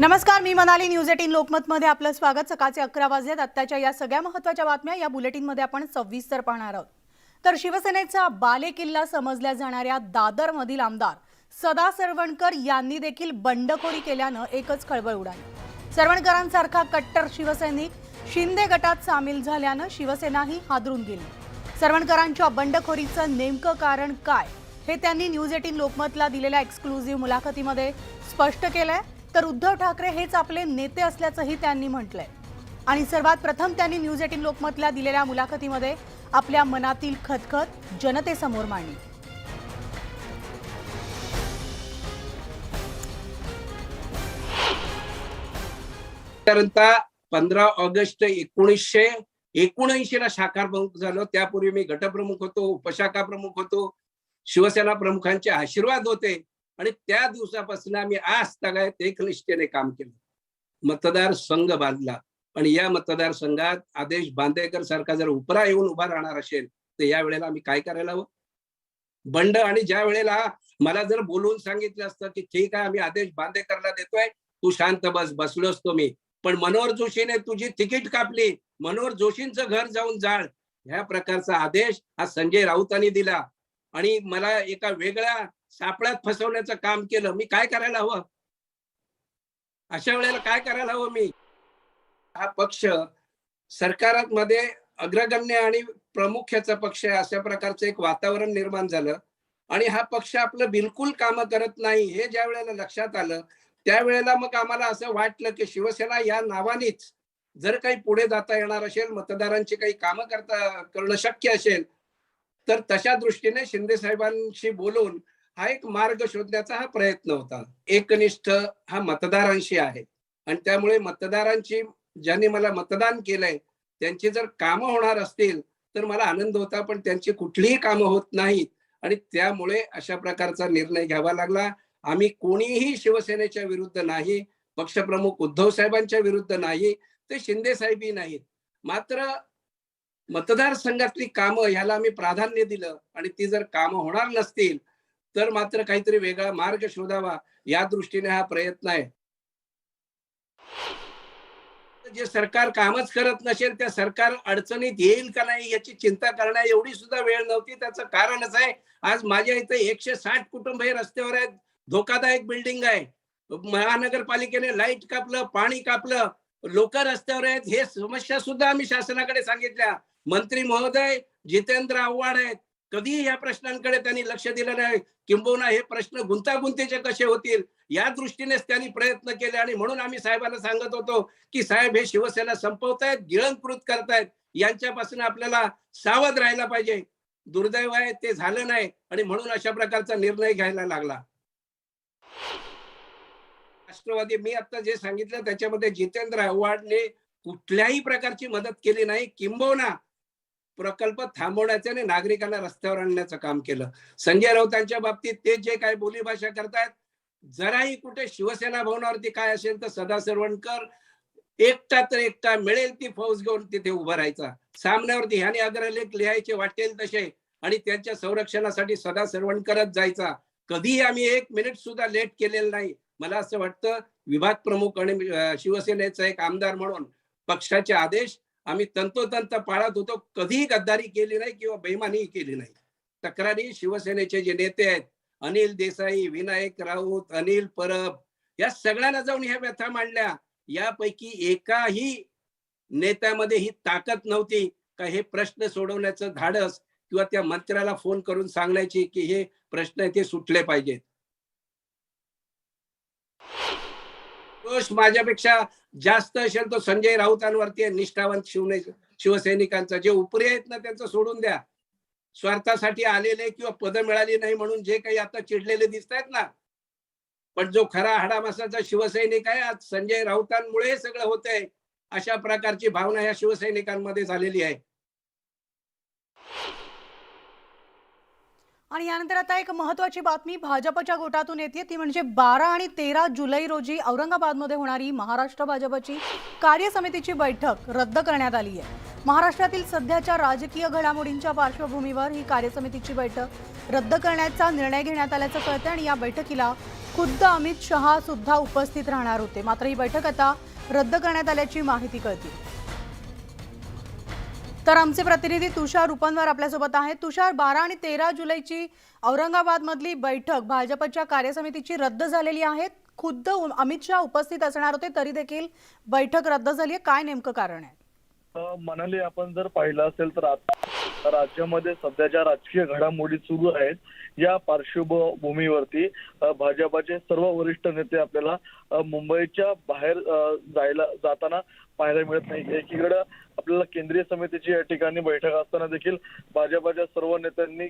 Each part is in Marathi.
नमस्कार मी मनाली न्यूज एटीन लोकमतमध्ये आपलं स्वागत. सकाळचे अकरा वाजल्यात आत्ताच्या या सगळ्या महत्त्वाच्या बातम्या या बुलेटिनमध्ये आपण सविस्तर पाहणार आहोत. तर शिवसेनेचा बालेकिल्ला समजल्या जाणाऱ्या दादरमधील आमदार सदा सरवणकर यांनी देखील बंडखोरी केल्यानं एकच खळबळ उडाली. सरवणकरांसारखा कट्टर शिवसैनिक शिंदे गटात सामील झाल्यानं शिवसेनाही हादरून गेली. सरवणकरांच्या बंडखोरीचं नेमकं कारण काय हे त्यांनी न्यूज एटीन लोकमतला दिलेल्या एक्सक्लुझिव्ह मुलाखतीमध्ये स्पष्ट केलं आहे तर उद्धव ठाकरे हेच आपले नेते असल्याचंही त्यांनी म्हटलंय. आणि सर्वात प्रथम त्यांनी न्यूज एटीन लोकमतला दिलेल्या मुलाखतीमध्ये आपल्या मनातील खतखत जनतेसमोर मांडली. साधारणतः पंधरा ऑगस्ट एकोणीसशे एकोणऐंशी ला शाखा प्रमुख झालो. त्यापूर्वी मी गटप्रमुख होतो उपशाखा प्रमुख होतो. शिवसेना प्रमुखांचे आशीर्वाद होते. आणि त्या दिवसापासून आम्ही आज तगायत एकनिष्ठेने काम केलं. मतदार संघ बांधला. आणि या मतदारसंघात आदेश बांदेकर सारखा जर उपरा येऊन उभा राहणार असेल तर या वेळेला आम्ही काय करायला हवं? बंड आणि ज्या वेळेला मला जर बोलवून सांगितलं असतं की ठीक आहे आम्ही आदेश बांदेकरला देतोय तू शांत बस बसलो असतो मी. पण मनोहर जोशीने तुझी तिकीट कापली. मनोहर जोशींचं घर जाऊन जाळ. ह्या प्रकारचा आदेश हा संजय राऊतांनी दिला. आणि मला एका वेगळ्या सापळ्यात फसवण्याचं काम केलं मी काय करायला हवं? अशा वेळेला काय करायला हवं मी? हा पक्ष सरकारामध्ये अग्रगण्य आणि प्रमुख्याचा पक्ष आहे अशा प्रकारचं एक वातावरण निर्माण झालं. आणि हा पक्ष आपलं बिलकुल काम करत नाही हे ज्या वेळेला लक्षात आलं त्यावेळेला मग आम्हाला असं वाटलं की शिवसेना या नावानेच जर काही पुढे जाता येणार असेल मतदारांची काही कामं करता करणं शक्य असेल तर तशा दृष्टीने शिंदे साहेबांशी बोलून हा एक मार्ग शोधण्याचा हा प्रयत्न होता. एकनिष्ठ हा मतदारांशी आहे. आणि त्यामुळे मतदारांची ज्यांनी मला मतदान केलंय त्यांची जर कामं होणार असतील तर मला आनंद होता पण त्यांची कुठलीही कामं होत नाहीत. आणि त्यामुळे अशा प्रकारचा निर्णय घ्यावा लागला. आम्ही कोणीही शिवसेनेच्या विरुद्ध नाही पक्षप्रमुख उद्धव साहेबांच्या विरुद्ध नाही ते शिंदे साहेबही नाहीत. मात्र मतदारसंघातली कामं ह्याला आम्ही प्राधान्य दिलं. आणि ती जर कामं होणार नसतील तर मात्र काहीतरी वेगळा मार्ग शोधावा या दृष्टीने हा प्रयत्न आहे. जे सरकार कामच करत नसेल त्या सरकार अडचणीत येईल का नाही याची चिंता करण्या एवढी सुद्धा वेळ नव्हती. त्याचं कारणच आहे आज माझ्या इथे एकशे साठ कुटुंब हे रस्त्यावर आहेत. धोकादायक बिल्डिंग आहे. महानगरपालिकेने लाइट कापलं पाणी कापलं लोक रस्त्यावर आहेत. हे समस्या सुद्धा आम्ही शासनाकडे सांगितल्या. मंत्री महोदय जितेंद्र आव्हाड आहेत. कधीही या प्रश्नांकडे त्यांनी लक्ष दिलं नाही. किंबहुना हे प्रश्न गुंतागुंतीचे कसे होतील? या दृष्टीनेच त्यांनी प्रयत्न केले आणि म्हणून आम्ही साहेबांना सांगत होतो की साहेब हे शिवसेना संपवतायत गिळंकृत करतायत. यांच्यापासून आपल्याला सावध राहायला पाहिजे. दुर्दैव आहे ते झालं नाही. आणि म्हणून अशा प्रकारचा निर्णय घ्यायला लागला. राष्ट्रवादी मी आता जे सांगितलं त्याच्यामध्ये जितेंद्र आव्हाडने कुठल्याही प्रकारची मदत केली नाही. किंबहुना प्रकल्प थांबवण्याचे आणि नागरिकांना रस्त्यावर आणण्याचं काम केलं. संजय राऊतांच्या बाबतीत ते जे काय बोलीभाषा करतायत जराही कुठे शिवसेना भवनावरती काय असेल तर सदा सरवणकर एकटा तर एकटा मिळेल ती फौज घेऊन तिथे उभा राहायचा. सामन्यावरती ह्याने अग्रलेख लिहायचे वाटेल तसे आणि त्यांच्या संरक्षणासाठी सदा सरवणकरच जायचा. कधीही आम्ही एक मिनिट सुद्धा लेट केलेलं नाही. मला असं वाटतं विभाग प्रमुख आणि शिवसेनेचा एक आमदार म्हणून पक्षाचे आदेश आम्ही तंतोतंत पाळत होतो. कधीही गद्दारी केली नाही किंवा बेमानीही केली नाही. तक्रारी शिवसेनेचे जे नेते आहेत अनिल देसाई विनायक राऊत अनिल परब या सगळ्यांना जाऊन ह्या व्यथा मांडल्या. यापैकी एकाही नेत्यामध्ये ही ताकद नव्हती का हे प्रश्न सोडवण्याचं धाडस किंवा त्या मंत्र्याला फोन करून सांगण्याची की हे प्रश्न ते सुटले पाहिजेत. माझ्यापेक्षा जास्त असेल तो संजय राऊतांवरती आहे निष्ठावंत शिवने शिवसैनिकांचा. जे उपरी आहेत ना त्यांचं सोडून द्या. स्वार्थासाठी आलेले किंवा पद मिळाली नाही म्हणून जे काही आता चिडलेले दिसत आहेत ना. पण जो खरा हाडामासाचा शिवसैनिक आहे आज संजय राऊतांमुळे हे सगळं होतंय अशा प्रकारची भावना या शिवसैनिकांमध्ये झालेली आहे. आणि यानंतर आता एक महत्वाची बातमी भाजपच्या गोटातून येते. ती म्हणजे बारा आणि तेरा जुलै रोजी औरंगाबादमध्ये होणारी महाराष्ट्र भाजपची कार्यसमितीची बैठक रद्द करण्यात आली आहे. महाराष्ट्रातील सध्याच्या राजकीय घडामोडींच्या पार्श्वभूमीवर ही कार्यसमितीची बैठक रद्द करण्याचा निर्णय घेण्यात आल्याचं कळतं आणि या बैठकीला खुद्द अमित शहा सुद्धा उपस्थित राहणार होते. मात्र ही बैठक आता रद्द करण्यात आल्याची माहिती कळते. तर आमचे प्रतिनिधी तुषार रुपनवर आपल्यासोबत आहेत. तुषार बारा आणि तेरा जुलैची औरंगाबादमधली बैठक भाजपच्या कार्यसमितीची रद्द झालेली आहे. खुद्द अमित शहा उपस्थित असणार होते तरी देखील बैठक रद्द झाली आहे. काय नेमकं कारण आहे? म्हणाले मनाली आपण जर पाहिलं असेल तर आता राज्यामध्ये सध्याच्या राजकीय घडामोडी सुरू आहेत या पार्श्वभूमीवरती भाजपाचे सर्व वरिष्ठ नेते आपल्याला मुंबईच्या बाहेर जायला जाताना पाहायला मिळत नाही. एकीकडे आपल्याला केंद्रीय समितीची या ठिकाणी बैठक असताना देखील भाजपाच्या सर्व नेत्यांनी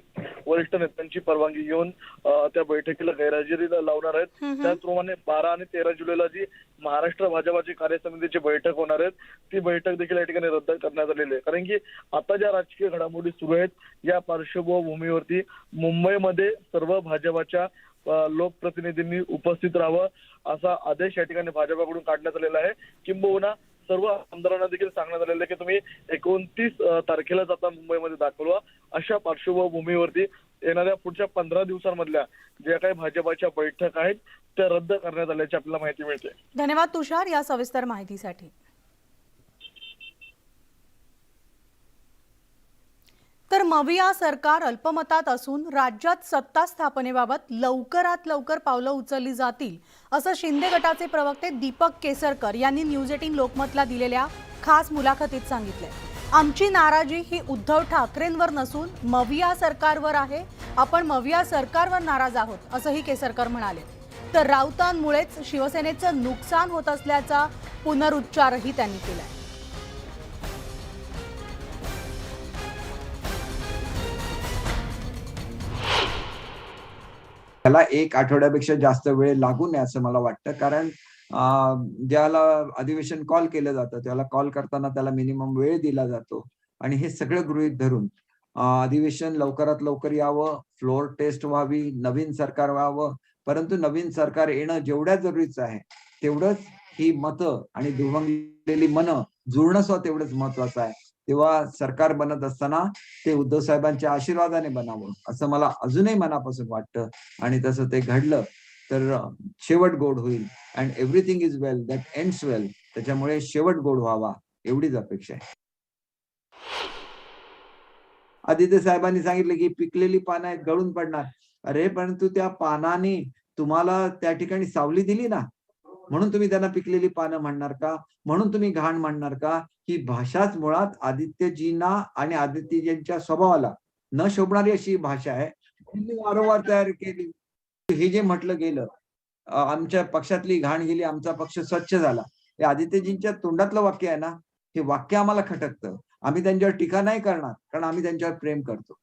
वरिष्ठ नेत्यांची परवानगी घेऊन त्या बैठकीला गैरहजेरी लावणार आहेत. त्याचप्रमाणे बारा आणि तेरा जुलैला जी महाराष्ट्र भाजपाची कार्यसमितीची बैठक होणार आहेत ती बैठक देखील या ठिकाणी रद्द करण्यात आलेली आहे. कारण की आता ज्या राजकीय घडामोडी सुरू आहेत या पार्श्वभूमीवरती मुंबईमध्ये सर्व भाजपाच्या लोकप्रतिनिधींनी उपस्थित राहावं असा आदेश या ठिकाणी भाजपाकडून काढण्यात आलेला आहे. किंबहुना सर्व आमदारांना देखील सांगण्यात आलेलं आहे की तुम्ही एकोणतीस तारखेला जाता मुंबईमध्ये दाखवा अशा पार्श्वभूमीवरती येणाऱ्या पुढच्या पंधरा दिवसांमधल्या ज्या काही भाजपाच्या बैठक आहेत त्या रद्द करण्यात आल्याची आपल्याला माहिती मिळते. धन्यवाद तुषार या सविस्तर माहितीसाठी. तर मविया सरकार अल्पमतात असून राज्यात सत्ता स्थापनेबाबत लवकरात लवकर पावलं उचलली जातील असं शिंदे गटाचे प्रवक्ते दीपक केसरकर यांनी न्यूज एटीन लोकमतला दिलेल्या खास मुलाखतीत सांगितले आमची नाराजी ही उद्धव ठाकरेंवर नसून मविया सरकारवर आहे. आपण मविया सरकारवर नाराज आहोत असंही केसरकर म्हणाले. तर राऊतांमुळेच शिवसेनेचं नुकसान होत असल्याचा पुनरुच्चारही त्यांनी केला त्याला एक आठवड्यापेक्षा जास्त वेळ लागू नये असं मला वाटतं. कारण ज्याला अधिवेशन कॉल केलं जातं त्याला कॉल करताना त्याला मिनिमम वेळ दिला जातो. आणि हे सगळं गृहीत धरून अधिवेशन लवकरात लवकर यावं फ्लोअर टेस्ट व्हावी नवीन सरकार व्हावं. परंतु नवीन सरकार येणं जेवढ्या जरुरीचं आहे तेवढंच ही मतं आणि दुभंगलेली मनं जुळणं सुद्धा तेवढंच महत्वाचं आहे. तेव्हा सरकार बनत असताना ते उद्धव साहेबांच्या आशीर्वादाने बनावं असं मला अजूनही मनापासून वाटतं. आणि तसं ते घडलं तर शेवट गोड होईल. And everything is well that ends well त्याच्यामुळे शेवट गोड व्हावा एवढीच अपेक्षा आहे. आदित्य साहेबांनी सांगितलं की पिकलेली पानं आहेत गळून पडणार. अरे परंतु त्या पानाने तुम्हाला त्या ठिकाणी सावली दिली ना म्हणून तुम्ही त्यांना पिकलेली पानं म्हणणार का? म्हणून तुम्ही घाण म्हणणार का? ही भाषाच मुळात आदित्यजींना आणि आदित्यजींच्या स्वभावाला न शोभणारी अशी भाषा आहे. वारंवार तयार केली. हे जे म्हटलं गेलं आमच्या पक्षातली घाण गेली आमचा पक्ष स्वच्छ झाला. हे आदित्यजींच्या तोंडातलं वाक्य आहे ना हे वाक्य आम्हाला खटकतं. आम्ही त्यांच्यावर टीका नाही करणार कारण आम्ही त्यांच्यावर प्रेम करतो.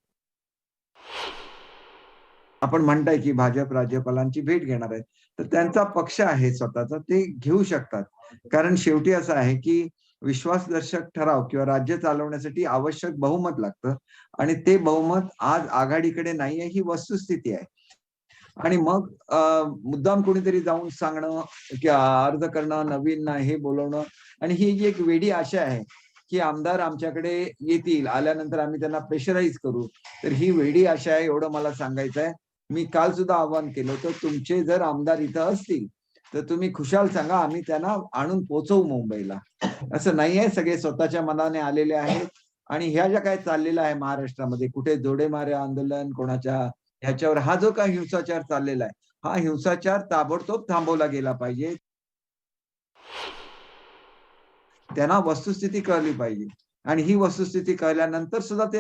आपण म्हणताय की भाजप राज्यपालांची भेट घेणार आहे तर त्यांचा पक्ष आहे स्वतःचा ते घेऊ शकतात. कारण शेवटी असं आहे की विश्वासदर्शक ठराव किंवा राज्य चालवण्यासाठी आवश्यक बहुमत लागतं आणि ते बहुमत आज आघाडीकडे नाहीये ही वस्तुस्थिती आहे. आणि मग मुद्दाम कोणीतरी जाऊन सांगणं की अर्ज करणं नवीन हे बोलवणं आणि ही जी एक वेडी आशा आहे की आमदार आमच्याकडे येतील आल्यानंतर आम्ही त्यांना प्रेशराईज करू तर ही वेडी आशा आहे एवढं मला सांगायचं आहे मी काल सुद्धा आवाहन केलं होतं तुमचे जर आमदार इथं असतील तर तुम्ही खुशाल सांगा आम्ही त्यांना आणून पोचवू मुंबईला. असं नाही आहे सगळे स्वतःच्या मनाने आलेले आहेत. आणि ह्या ज्या काय चाललेलं आहे महाराष्ट्रामध्ये कुठे जोडेमारे आंदोलन कोणाच्या ह्याच्यावर हा जो काही हिंसाचार चाललेला आहे हा हिंसाचार ताबडतोब थांबवला गेला पाहिजे. त्यांना वस्तुस्थिती कळली पाहिजे. आणि ही वस्तुस्थिती कळल्यानंतर सुद्धा ते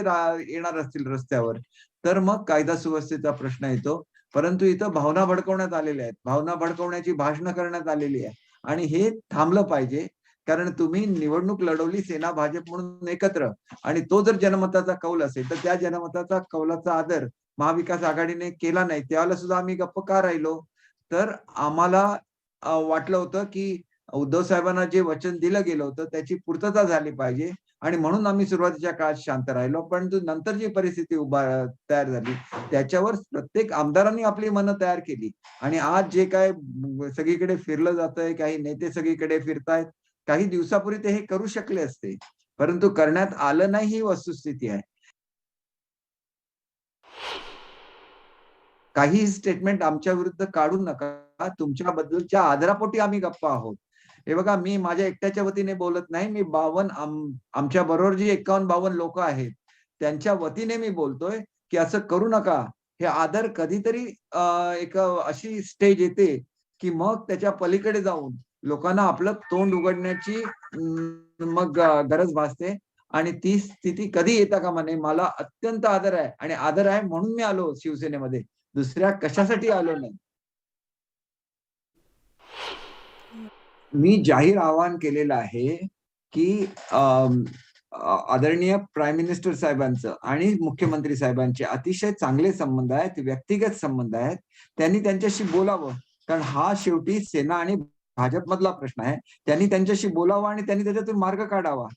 येणार असतील रस्त्यावर. तर मग कायदा सुव्यवस्थेचा प्रश्न येतो. परंतु इथं भावना भडकवण्यात आलेल्या आहेत. भावना भडकवण्याची भाषणं करण्यात आलेली आहे आणि हे थांबलं पाहिजे. कारण तुम्ही निवडणूक लढवली सेना भाजप म्हणून एकत्र. आणि तो जर जनमताचा कौल असेल तर त्या जनमताचा कौलाचा आदर महाविकास आघाडीने केला नाही. त्यावेळेला सुद्धा आम्ही गप्प का राहिलो? तर आम्हाला वाटलं होतं की उद्धव साहेबांना जे वचन दिलं गेलं होतं त्याची पूर्तता झाली पाहिजे. आणि म्हणून आम्ही सुरुवातीच्या काळात शांत राहिलो. परंतु नंतर जी परिस्थिती उभा तयार झाली त्याच्यावर प्रत्येक आमदारांनी आपली मनं तयार केली. आणि आज जे काय सगळीकडे फिरलं जातंय काही नेते सगळीकडे फिरतायत काही दिवसापूर्वी ते हे करू शकले असते. परंतु करण्यात आलं नाही ही वस्तुस्थिती आहे. काही स्टेटमेंट आमच्या विरुद्ध काढू नका. तुमच्याबद्दलच्या आदरापोटी आम्ही गप्पा आहोत. हे बघा मी माझ्या एकट्याच्या वतीने बोलत नाही मी बावन आमच्या बरोबर जी एकावन्न बावन लोक आहेत त्यांच्या वतीने मी बोलतोय की असं करू नका. हे आदर कधीतरी एक अशी स्टेज येते की मग त्याच्या पलीकडे जाऊन लोकांना आपलं तोंड उघडण्याची मग गरज भासते. आणि ती स्थिती कधी येता का म्हणे मला अत्यंत आदर आहे. आणि आदर आहे म्हणून मी आलो शिवसेनेमध्ये. दुसऱ्या कशासाठी आलो नाही? मी जाहीर आवाहन केलेलं आहे की आदरणीय प्राईम मिनिस्टर साहेबांचं आणि मुख्यमंत्री साहेबांचे अतिशय चांगले संबंध आहेत व्यक्तिगत संबंध आहेत. त्यांनी त्यांच्याशी बोलावं. कारण हा शेवटी सेना आणि भाजपमधला प्रश्न आहे. त्यांनी त्यांच्याशी बोलावं आणि त्यांनी त्याच्यातून मार्ग काढावा.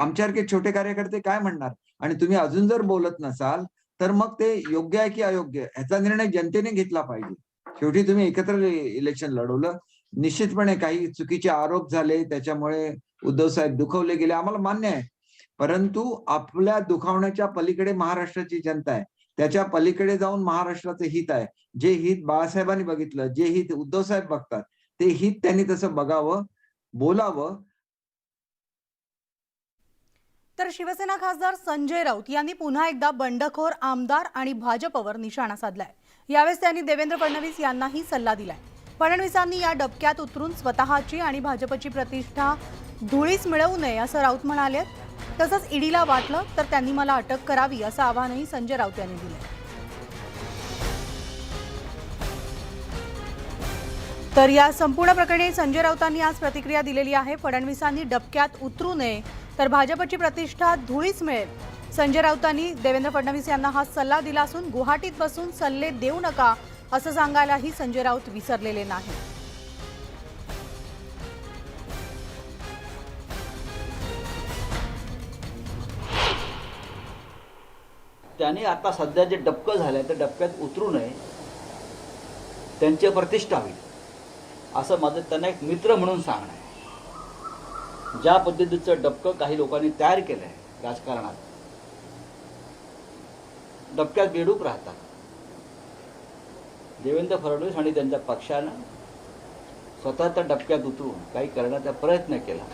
आमच्यासारखे छोटे कार्यकर्ते काय म्हणणार? आणि तुम्ही अजून जर बोलत नसाल तर मग ते योग्य आहे की अयोग्य? ह्याचा निर्णय जनतेने घेतला पाहिजे. शेवटी तुम्ही एकत्र इलेक्शन लढवलं. निश्चितपणे काही चुकीचे आरोप झाले त्याच्यामुळे उद्धव साहेब दुखवले गेले. आम्हाला मान्य आहे. परंतु आपल्या दुखावण्याच्या पलीकडे महाराष्ट्राची जनता आहे. त्याच्या पलीकडे जाऊन महाराष्ट्राचं हित आहे. जे हित बाळासाहेबांनी बघितलं जे हित उद्धव साहेब बघतात ते हित त्यांनी तसं बघावं बोलावं. तर शिवसेना खासदार संजय राऊत यांनी पुन्हा एकदा बंडखोर आमदार आणि भाजपवर निशाणा साधलाय. यावेळेस त्यांनी देवेंद्र फडणवीस यांनाही सल्ला दिलाय. फडणवीसांनी या डबक्यात उतरून स्वतःची आणि भाजपची प्रतिष्ठा धुळीस मिळवू नये असं राऊत म्हणाले. तसंच ईडीला वाटलं तर त्यांनी मला अटक करावी असं आवाहनही संजय राऊत यांनी दिलं. तर या संपूर्ण प्रकरणी संजय राऊतांनी आज प्रतिक्रिया दिलेली आहे. फडणवीसांनी डबक्यात उतरू नये तर भाजपची प्रतिष्ठा धुळीच मिळेल. संजय राऊतांनी देवेंद्र फडणवीस यांना हा सल्ला दिला असून गुवाहाटीत बसून सल्ले देऊ नका असं सांगायलाही संजय राऊत विसरलेले नाही. त्याने आता सध्या जे डबकं झालंय त्या डबक्यात उतरू नये. त्यांची प्रतिष्ठा होईल. असं माझं त्यांना एक मित्र म्हणून सांगणं आहे. ज्या पद्धतीचं डबकं काही लोकांनी तयार केलं आहे राजकारणात डबक्यात बेडूक राहतात. देवेंद्र फडणवीस आणि त्यांच्या पक्षानं स्वतः त्या डबक्यात उतरून काही करण्याचा प्रयत्न केला.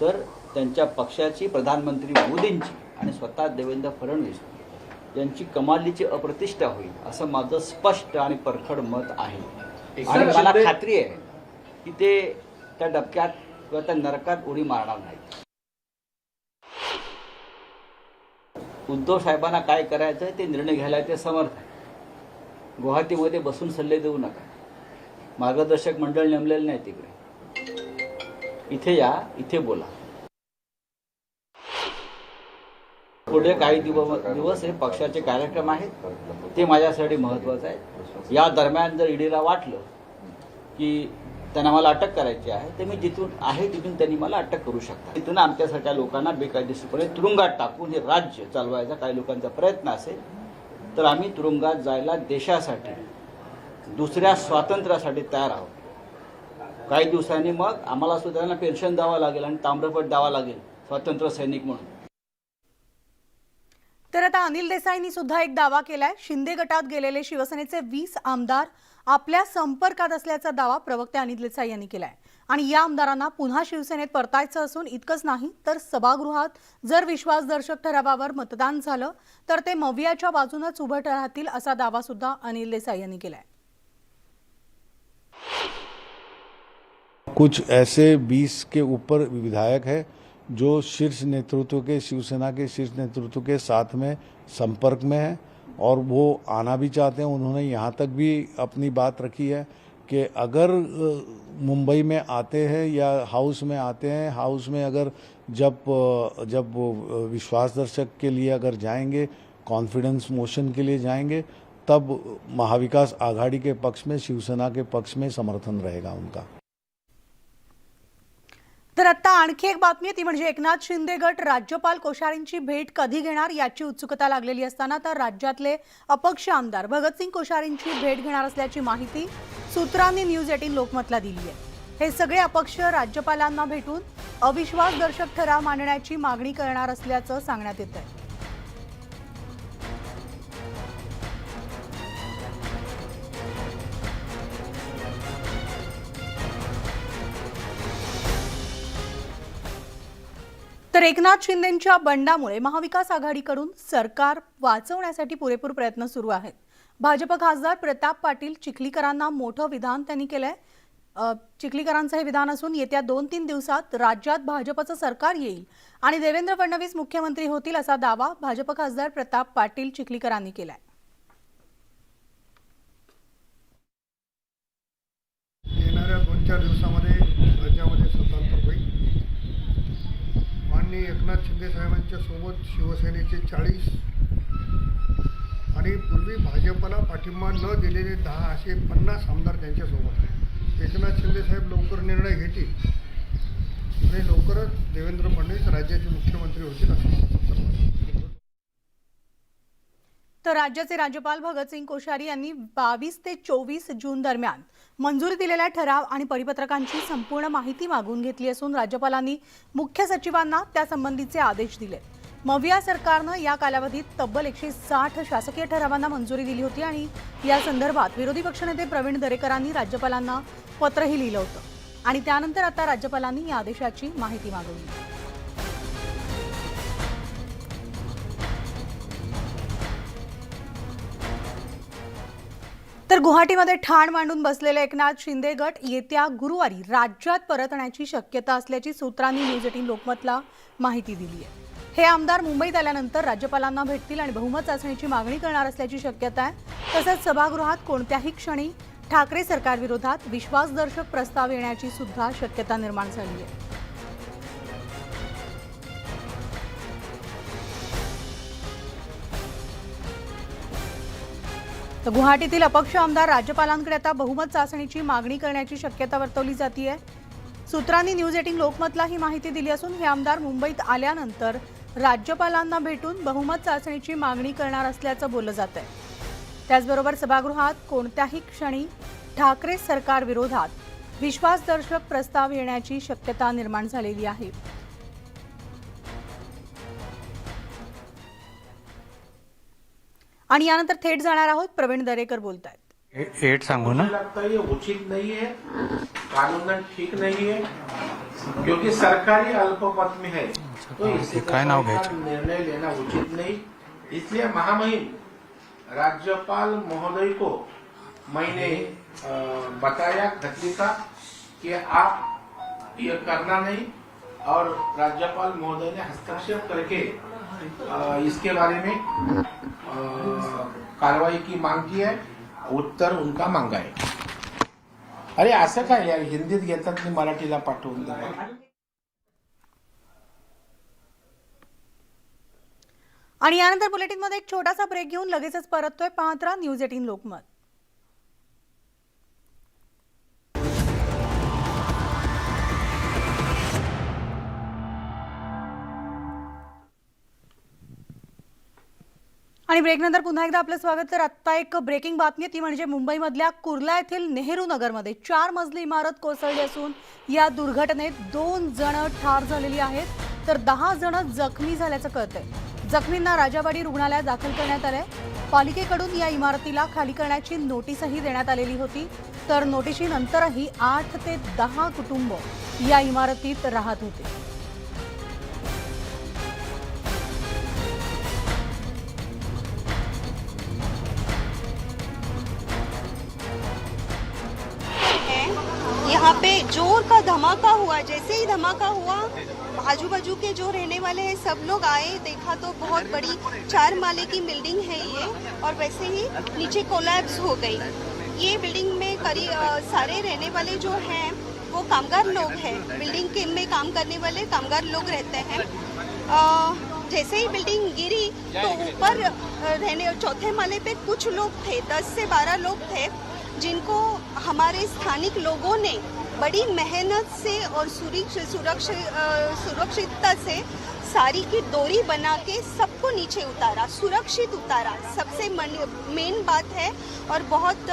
तर त्यांच्या पक्षाची प्रधानमंत्री मोदींची आणि स्वतः देवेंद्र फडणवीस यांची कमालीची अप्रतिष्ठा होईल असं माझं स्पष्ट आणि परखड मत आहे. आणि मला खात्री आहे की ते त्या डबक्यात किंवा त्या नरकात उडी मारणार नाहीत. उद्धव साहेबांना काय करायचं ते निर्णय घ्यायला ते समर्थ आहे गुवाहाटीमध्ये बसून सल्ले देऊ नका. मार्गदर्शक मंडळ नेमलेलं नाही तिकडे. इथे या इथे बोला. पुढे काही दिवस दिवस हे पक्षाचे कार्यक्रम आहेत. ते माझ्यासाठी महत्वाचं आहे. या दरम्यान जर ईडीला वाटलं की त्यांना मला अटक करायची आहे तर मी जिथून आहे तिथून त्यांनी मला अटक करू शकतात तिथून आमच्यासारख्या लोकांना बेकायदेशीरपणे तुरुंगात टाकून हे राज्य चालवायचा काही लोकांचा प्रयत्न असेल तर आम्ही तुरुंगात जायला देशासाठी दुसऱ्या स्वातंत्र्यासाठी तयार आहोत. काही दिवसांनी मग आम्हाला सुद्धा त्यांना पेन्शन द्यावं लागेल आणि ताम्रपट द्यावा लागेल स्वातंत्र्य सैनिक म्हणून. तर आता अनिल देसाईंनी सुद्धा एक दावा केलाय. शिंदे गटात गेलेले शिवसेनेचे वीस आमदार आपल्या संपर्कात असल्याचा दावा प्रवक्ते अनिल देसाई यांनी केलाय. आणि या आमदारांना पुन्हा शिवसेनेत परतायचं असून इतकंच नाही तर सभागृहात जर विश्वासदर्शक ठरावावर मतदान झालं तर ते मवियाच्या बाजूनच उभं राहतील असा दावा सुद्धा अनिल देसाई यांनी केलाय. कुछ ऐसे 20 के ऊपर विधायक है जो शीर्ष नेतृत्व के शिवसेना के शीर्ष नेतृत्व के साथ में संपर्क में है और वो आना भी चाहते हैं उन्होंने यहाँ तक भी अपनी बात रखी है। कि अगर मुंबई में आते हैं या हाउस में आते हैं, हाउस में अगर जब जब विश्वास दर्शक के लिए अगर जाएँगे कॉन्फिडेंस मोशन के लिए जाएँगे, तब महाविकास आघाड़ी के पक्ष में, शिवसेना के पक्ष में समर्थन रहेगा उनका। तर आता आणखी एक बातमी आहे ती म्हणजे एकनाथ शिंदे गट राज्यपाल कोश्यारींची भेट कधी घेणार याची उत्सुकता लागलेली असताना तर राज्यातले अपक्ष आमदार भगतसिंग कोश्यारींची भेट घेणार असल्याची माहिती सूत्रांनी न्यूज एटीन लोकमतला दिली आहे. हे सगळे अपक्ष राज्यपालांना भेटून अविश्वासदर्शक ठराव मांडण्याची मागणी करणार असल्याचं सांगण्यात येत आहे तर एकनाथ शिंदेंच्या बंडामुळे महाविकास आघाडीकडून सरकार वाचवण्यासाठी पुरेपूर प्रयत्न सुरू आहेत. भाजप खासदार प्रताप पाटील चिखलीकरांना मोठं विधान त्यांनी केलंय. चिखलीकरांचं हे विधान असून येत्या दोन तीन दिवसात राज्यात भाजपचं सरकार येईल आणि देवेंद्र फडणवीस मुख्यमंत्री होतील असा दावा भाजप खासदार प्रताप पाटील चिखलीकरांनी केलाय. येणाऱ्या दोन चार दिवसामध्ये राज्यामध्ये माननीय एकनाथ शिंदे साहेबांच्या सोबत शिवसेनेचे चाळीस आणि पूर्वी भाजपला पाठिंबा न दिलेले दहा असे पन्नास आमदार त्यांच्यासोबत आहेत. एकनाथ शिंदे साहेब लवकर निर्णय घेतील आणि लवकरच देवेंद्र फडणवीस राज्याचे मुख्यमंत्री होतील असं तर राज्याचे राज्यपाल भगतसिंग कोश्यारी यांनी बावीस ते चोवीस जून दरम्यान मंजुरी दिलेल्या ठराव आणि परिपत्रकांची संपूर्ण माहिती मागून घेतली असून राज्यपालांनी मुख्य सचिवांना त्यासंबंधीचे आदेश दिले. मविया सरकारनं या कालावधीत तब्बल एकशे साठ शासकीय ठरावांना मंजुरी दिली होती आणि या संदर्भात विरोधी पक्षनेते प्रवीण दरेकरांनी राज्यपालांना पत्रही लिहिलं होतं. आणि त्यानंतर आता राज्यपालांनी या आदेशाची माहिती मागवली. तर गुवाहाटीमध्ये ठाण मांडून बसलेले एकनाथ शिंदे गट येत्या गुरुवारी राज्यात परतण्याची शक्यता असल्याची सूत्रांनी न्यूज एटीन लोकमतला माहिती दिली आहे. हे आमदार मुंबईत आल्यानंतर राज्यपालांना भेटतील आणि बहुमत चाचणीची मागणी करणार असल्याची शक्यता आहे. तसंच सभागृहात कोणत्याही क्षणी ठाकरे सरकारविरोधात विश्वासदर्शक प्रस्ताव येण्याची सुद्धा शक्यता निर्माण झाली आहे. तर गुवाहाटीतील अपक्ष आमदार राज्यपालांकडे आता बहुमत चाचणीची मागणी करण्याची शक्यता वर्तवली जाते सूत्रांनी न्यूज एटिंग लोकमतला ही माहिती दिली असून हे आमदार मुंबईत आल्यानंतर राज्यपालांना भेटून बहुमत चाचणीची मागणी करणार असल्याचं बोललं जात आहे त्याचबरोबर सभागृहात कोणत्याही क्षणी ठाकरे सरकार विरोधात विश्वासदर्शक प्रस्ताव येण्याची शक्यता निर्माण झालेली आहे. आणि यानंतर थेट जाणार आहोत. प्रवीण दरेकर बोलत आहेत एट सांगू ना. मुझे लगता है ये उचित नहीं है कानूनन ठीक नहीं है क्योंकि सरकारी अल्पमत में है. तो इससे काय नाव घ्यायचं? निर्णय लेना उचित नहीं. इसलिए महामहिम राज्यपाल महोदय को मैंने बताया खतरी का कि आप ये करना नहीं और राज्यपाल महोदय ने हस्तक्षेप करके इसके बारे में कार्रवाई की मांग की है उत्तर उनका मांगा आहे अरे असं काय यार? हिंदीत घेतात मी मराठीला पाठवून देतात? आणि यानंतर बुलेटिनमध्ये एक छोटासा ब्रेक घेऊन लगेचच परततोय पाहत राहा न्यूज एटीन लोकमत. आणि ब्रेकनंतर पुन्हा एकदा आपलं स्वागत. तर आत्ता एक ब्रेकिंग बातमी ती म्हणजे मुंबईमधल्या कुर्ला येथील नेहरू नगरमध्ये चार मजली इमारत कोसळली असून या दुर्घटनेत दोन जण ठार झालेली आहेत. तर दहा जण जखमी झाल्याचं कळतंय. जखमींना राजावाडी रुग्णालयात दाखल करण्यात आलंय. पालिकेकडून या इमारतीला खाली करण्याची नोटीसही देण्यात आलेली होती. तर नोटीशीनंतरही आठ ते दहा कुटुंब या इमारतीत राहत होते. यहाँ पे ज़ोर का धमाका हुआ, जैसे ही धमाका हुआ आजू बाजू के जो रहने वाले हैं, सब लोग आए, देखा तो बहुत बड़ी चार माले की बिल्डिंग है ये, और वैसे ही नीचे कोलैप्स हो गई। ये बिल्डिंग में करीब सारे रहने वाले जो हैं, वो कामगार लोग हैं। बिल्डिंग के में काम करने वाले कामगार लोग रहते हैं। जैसे ही बिल्डिंग गिरी तो ऊपर रहने, चौथे माले पे कुछ लोग थे, दस से बारह लोग थे, जिनको हमारे स्थानिक लोगों ने बड़ी मेहनत से और सुरक्षित सुरक्षित सुरक्षितता से सारी की डोरी बना के सबको नीचे उतारा सुरक्षित उतारा। सबसे मेन बात है और बहुत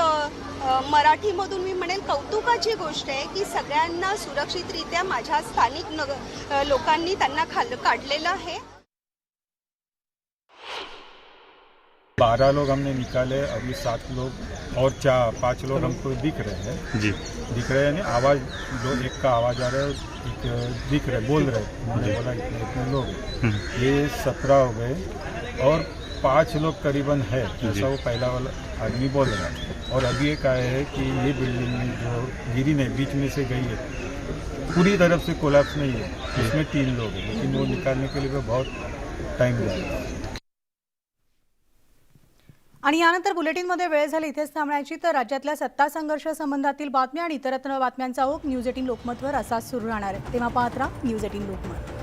मराठीमधून मी म्हणेल कौतुकाची गोष्ट आहे की सगळ्यांना सुरक्षितरित्या माझ्या स्थानिक नग लोकांनी त्यांना खाल काढलेलं आहे. बारह लोग हमने निकाले अभी सात लोग और चार पाँच लोग हमको दिख रहे हैं। जी। दिख रहे हैं आवाज़ दो एक का आवाज़ आ रहा है एक दिख रहे बोल रहे हैं। मुझे बोला इतने लोग ये सत्रह हो गए और पाँच लोग करीबन है जैसा वो पहला वाला आदमी बोल रहा है। और अभी एक आया है कि ये बिल्डिंग में जो गिरी नहीं बीच में से गई है। पूरी तरफ़ से कोलैप्स नहीं है। इसमें तीन लोग हैं लेकिन वो निकालने के लिए बहुत टाइम लगेगा। आणि यानंतर बुलेटिनमध्ये वेळ झाली इथेच थांबण्याची तर राज्यातल्या सत्ता संघर्ष संबंधातील बातम्या आणि इतरत्र बातम्यांचा ओघ न्यूज एटीन लोकमतवर असाच सुरू राहणार आहे. तेव्हा पाहत राहा न्यूज एटीन लोकमत.